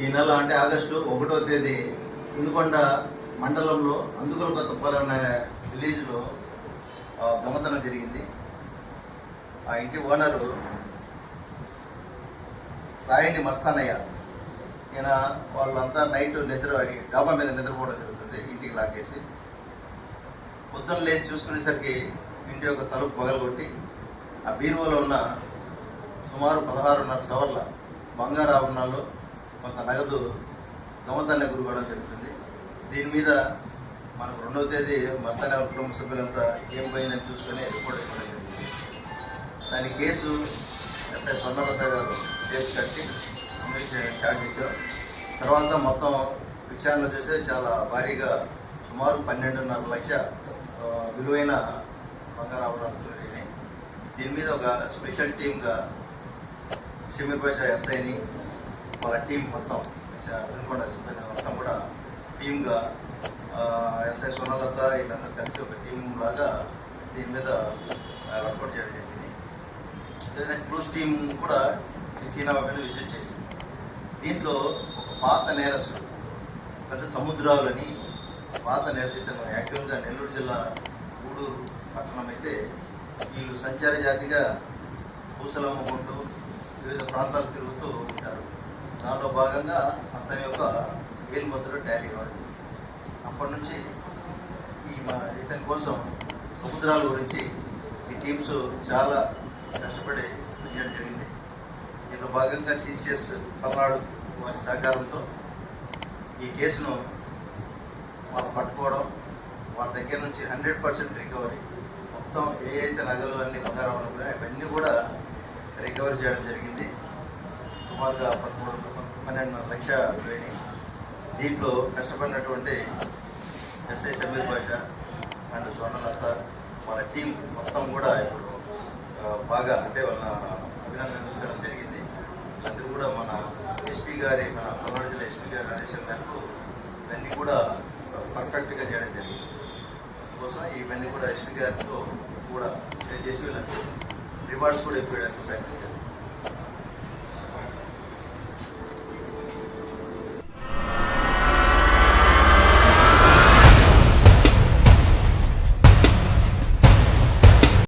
ఈ నెల అంటే ఆగస్టు ఒకటో తేదీ ఇందుకొండ మండలంలో అందుకులు కొత్తపాలెం అనే విలేజ్లో దొంగతనం జరిగింది. ఆ ఇంటి ఓనరు రాయని మస్తానయ్య. ఈయన వాళ్ళంతా నైట్ నిద్ర డాబా మీద నిద్రపోవడం జరుగుతుంది ఇంటికి లాగేసి పొద్దున్న లేచి చూసుకునేసరికి ఇంటి యొక్క తలుపు పగలగొట్టి ఆ బీరువాలో ఉన్న సుమారు పదహారున్నర సవర్ల బంగారు ఆభరణాలు కొంత నగదు దొంగతనం గురికోవడం జరుగుతుంది. దీని మీద మనకు రెండవ తేదీ మస్తానే కుటుంబ సభ్యులంతా ఏం పోయిందని చూసుకొని రిపోర్ట్ ఇవ్వడం జరిగింది. దాని కేసు ఎస్ఐ స్వర్ణలత గారు కేసు కట్టి ఇన్వెస్టిగేషన్ స్టార్ట్ చేశారు. తర్వాత మొత్తం విచారణ చేస్తే చాలా భారీగా సుమారు పన్నెండున్నర లక్ష విలువైన బంగారు ఆభరణాలు చోరీ దీని మీద ఒక స్పెషల్ టీమ్గా సిమిర్ ఎస్ఐని వాళ్ళ టీం మొత్తం వినుకొండ సిబ్బంది మొత్తం కూడా టీమ్గా ఎస్ఐ సోనలత వీళ్ళందరూ కలిసి ఒక టీం లాగా దీని మీద వర్కౌట్ చేయడం జరిగింది. క్లూస్ టీం కూడా ఈ సీనాబాబుని విజిట్ చేసింది. దీంట్లో ఒక పాత నేరస్తుడు పెద్ద సముద్రాలని పాత నేరస్తు ఇతను యాక్చువల్గా నెల్లూరు జిల్లా గూడూరు పట్టణం అయితే వీళ్ళు సంచార జాతిగా పూసలు అమ్ముకుంటూ వివిధ ప్రాంతాలు తిరుగుతూ ఉంటారు. దానిలో భాగంగా అతని యొక్క ఏలుముద్ర టాలీ కావడం అప్పటి నుంచి ఈ మా- ఇతని కోసం సముద్రాల గురించి ఈ టీమ్స్ చాలా కష్టపడి చేయడం జరిగింది. దీనిలో భాగంగా సిసిఎస్ పల్నాడు వారి సహకారంతో ఈ కేసును వాళ్ళు పట్టుకోవడం వాళ్ళ దగ్గర నుంచి హండ్రెడ్ పర్సెంట్ రికవరీ మొత్తం ఏ అయితే నగలు అన్ని బంగారం అనుకున్నాయో అవన్నీ కూడా రికవరీ చేయడం జరిగింది. సుమారుగా పదమూడు పన్నెండున్నర లక్ష ట్రైనింగ్ దీంట్లో కష్టపడినటువంటి ఎస్ఐ సమీర్ భాష అండ్ సోనలత వాళ్ళ టీం మొత్తం కూడా ఇప్పుడు బాగా అంటే వాళ్ళ అభినందించడం జరిగింది. అందరూ కూడా మన ఎస్పీ గారి మన పల్నాడు జిల్లా ఎస్పీ గారి ఆదేశం మేరకు ఇవన్నీ కూడా పర్ఫెక్ట్గా చేయడం జరిగింది. కోసం ఇవన్నీ కూడా ఎస్పీ గారితో కూడా చేసి వీళ్ళకి రివార్డ్స్ కూడా ఇవ్వడానికి ప్రయత్నం చేస్తాం